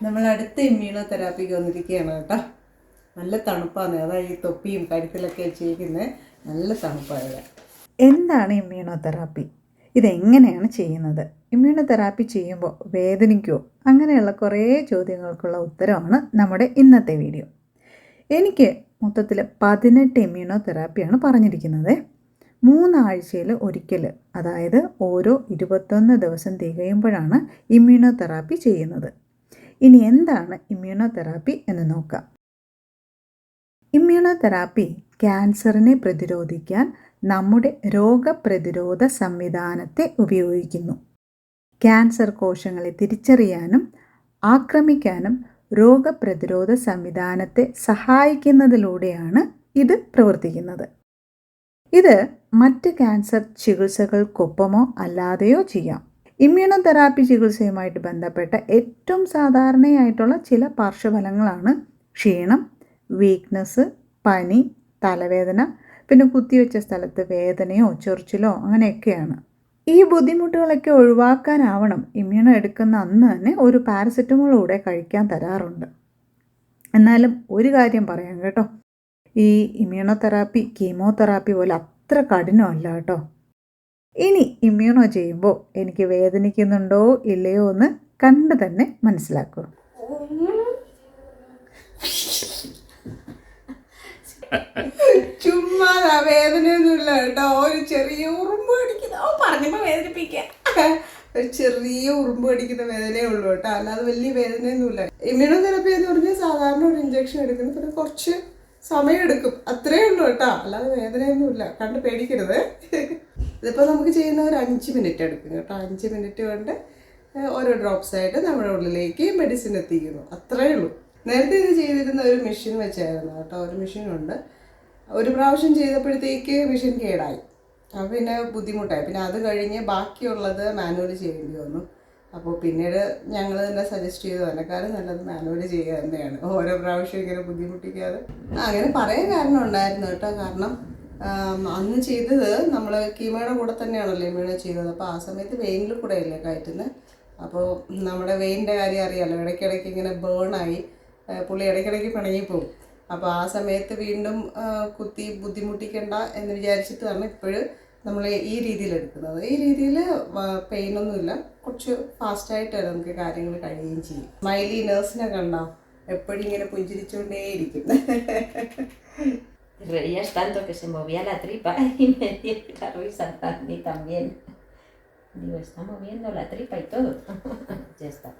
നമ്മൾ അടുത്ത ഇമ്മ്യൂണോ തെറാപ്പിക്ക് വന്നിരിക്കുകയാണ് കേട്ടോ. നല്ല തണുപ്പാണ്. അതായത് ഈ തൊപ്പിയും കരുത്തിലൊക്കെ ചെയ്യിക്കുന്നത് നല്ല തണുപ്പാണ് എന്താണ് ഇമ്മ്യൂണോ തെറാപ്പി ഇതെങ്ങനെയാണ് ചെയ്യുന്നത്? ഇമ്മ്യൂണോ തെറാപ്പി ചെയ്യുമ്പോൾ വേദനിക്കുമോ അങ്ങനെയുള്ള കുറേ ചോദ്യങ്ങൾക്കുള്ള ഉത്തരമാണ് നമ്മുടെ ഇന്നത്തെ വീഡിയോ എനിക്ക് മൊത്തത്തിൽ പതിനെട്ട് ഇമ്മ്യൂണോ തെറാപ്പിയാണ് പറഞ്ഞിരിക്കുന്നത്. മൂന്നാഴ്ചയിൽ ഒരിക്കൽ അതായത് ഓരോ ഇരുപത്തൊന്ന് ദിവസം തികയുമ്പോഴാണ് ഇമ്മ്യൂണോ തെറാപ്പി ചെയ്യുന്നത്. ഇനി എന്താണ് ഇമ്മ്യൂണോതെറാപ്പി എന്ന് നോക്കാം. ഇമ്മ്യൂണോതെറാപ്പി ക്യാൻസറിനെ പ്രതിരോധിക്കാൻ നമ്മുടെ രോഗപ്രതിരോധ സംവിധാനത്തെ ഉപയോഗിക്കുന്നു. ക്യാൻസർ കോശങ്ങളെ തിരിച്ചറിയാനും ആക്രമിക്കാനും രോഗപ്രതിരോധ സംവിധാനത്തെ സഹായിക്കുന്നതിലൂടെയാണ് ഇത് പ്രവർത്തിക്കുന്നത്. ഇത് മറ്റ് ക്യാൻസർ ചികിത്സകൾക്കൊപ്പമോ അല്ലാതെയോ ചെയ്യാം. ഇമ്മ്യൂണോതെറാപ്പി ചികിത്സയുമായിട്ട് ബന്ധപ്പെട്ട ഏറ്റവും സാധാരണയായിട്ടുള്ള ചില പാർശ്വഫലങ്ങളാണ് ക്ഷീണം വീക്ക്നെസ് പനി തലവേദന പിന്നെ കുത്തിവെച്ച സ്ഥലത്ത് വേദനയോ ചൊറിച്ചിലോ അങ്ങനെയൊക്കെയാണ്. ഈ ബുദ്ധിമുട്ടുകളൊക്കെ ഒഴിവാക്കാനാവണം. ഇമ്മ്യൂണോ എടുക്കുന്ന അന്ന് തന്നെ ഒരു പാരസെറ്റമോൾ കൂടെ കഴിക്കാൻ തരാറുണ്ട്. എന്നാലും ഒരു കാര്യം പറയാം കേട്ടോ. ഈ ഇമ്മ്യൂണോ തെറാപ്പി കീമോതെറാപ്പി പോലെ അത്ര കഠിനമല്ല കേട്ടോ. ഇനി ഇമ്മ്യൂണോ ചെയ്യുമ്പോൾ എനിക്ക് വേദനിക്കുന്നുണ്ടോ ഇല്ലയോ എന്ന് കണ്ട് തന്നെ മനസ്സിലാക്കുക. ചുമ്മാ വേദനയൊന്നുമില്ല കേട്ടോ. ഒരു ചെറിയ ഉറുമ്പ് കടിക്കുന്ന ഓ പറഞ്ഞപ്പോ വേദനിപ്പിക്കാൻ. ഒരു ചെറിയ ഉറുമ്പ് കടിക്കുന്ന വേദനയേ ഉള്ളൂ കേട്ടോ. അല്ലാതെ വലിയ വേദനയൊന്നുമില്ല. ഇമ്മ്യൂണോ തെറപ്പി എന്ന് പറഞ്ഞാൽ സാധാരണ ഒരു ഇഞ്ചക്ഷൻ എടുക്കുന്നു പിന്നെ കുറച്ച് സമയം എടുക്കും. അത്രേ ഉള്ളൂ കേട്ടോ. അല്ലാതെ വേദനയൊന്നുമില്ല. കണ്ട് പേടിക്കരുത്. ഇതിപ്പോൾ നമുക്ക് ചെയ്യുന്ന ഒരു അഞ്ച് മിനിറ്റ് എടുക്കും കേട്ടോ. അഞ്ച് മിനിറ്റ് കൊണ്ട് ഓരോ ഡ്രോപ്സ് ആയിട്ട് നമ്മുടെ ഉള്ളിലേക്ക് മെഡിസിൻ എത്തിക്കുന്നു. അത്രയേ ഉള്ളൂ. നേരത്തെ ഇത് ചെയ്തിരുന്ന ഒരു മെഷീൻ വെച്ചായിരുന്നു കേട്ടോ. ഒരു മെഷീനുണ്ട് ഒരു പ്രാവശ്യം ചെയ്തപ്പോഴത്തേക്ക് മെഷീൻ കേടായി. അപ്പോൾ പിന്നെ ബുദ്ധിമുട്ടായി. പിന്നെ അത് കഴിഞ്ഞ് ബാക്കിയുള്ളത് മാനുവൽ ചെയ്യേണ്ടി വന്നു. അപ്പോൾ പിന്നീട് ഞങ്ങൾ തന്നെ സജസ്റ്റ് ചെയ്തു. അതിനെക്കാളും നല്ലത് മാനുവൽ ചെയ്യുക തന്നെയാണ്. ഓരോ പ്രാവശ്യം ഇങ്ങനെ ബുദ്ധിമുട്ടിക്കാതെ. അങ്ങനെ പറയാൻ കാരണം ഉണ്ടായിരുന്നു കേട്ടോ. കാരണം അന്ന് ചെയ്തത് നമ്മൾ കീമയുടെ കൂടെ തന്നെയാണല്ലോ ഇമ്മ്യൂണോ ചെയ്തത്. അപ്പോൾ ആ സമയത്ത് വെയിനിൽ കൂടെ അല്ലേ കയറ്റുന്നത് അപ്പോൾ നമ്മുടെ വെയിന്റെ കാര്യം അറിയാമല്ലോ ഇടയ്ക്കിടയ്ക്ക് ഇങ്ങനെ ബേണായി പുള്ളി ഇടയ്ക്കിടയ്ക്ക് പിണങ്ങിപ്പോവും. അപ്പോൾ ആ സമയത്ത് വീണ്ടും കുത്തി ബുദ്ധിമുട്ടിക്കണ്ട എന്ന് വിചാരിച്ചിട്ടാണ് ഇപ്പോഴും നമ്മൾ ഈ രീതിയിൽ എടുക്കുന്നത്. ഈ രീതിയിൽ പെയിനൊന്നുമില്ല കുറച്ച് ഫാസ്റ്റായിട്ട് നമുക്ക് കാര്യങ്ങൾ കഴിയുകയും ചെയ്യും. മൈലി നേഴ്സിനെ കണ്ടോ? എപ്പോഴും ഇങ്ങനെ പുഞ്ചിരിച്ചുകൊണ്ടേയിരിക്കും Reías tanto que se movía la tripa y me dio la risa a mí también. Digo, está moviendo la tripa y todo. ya está.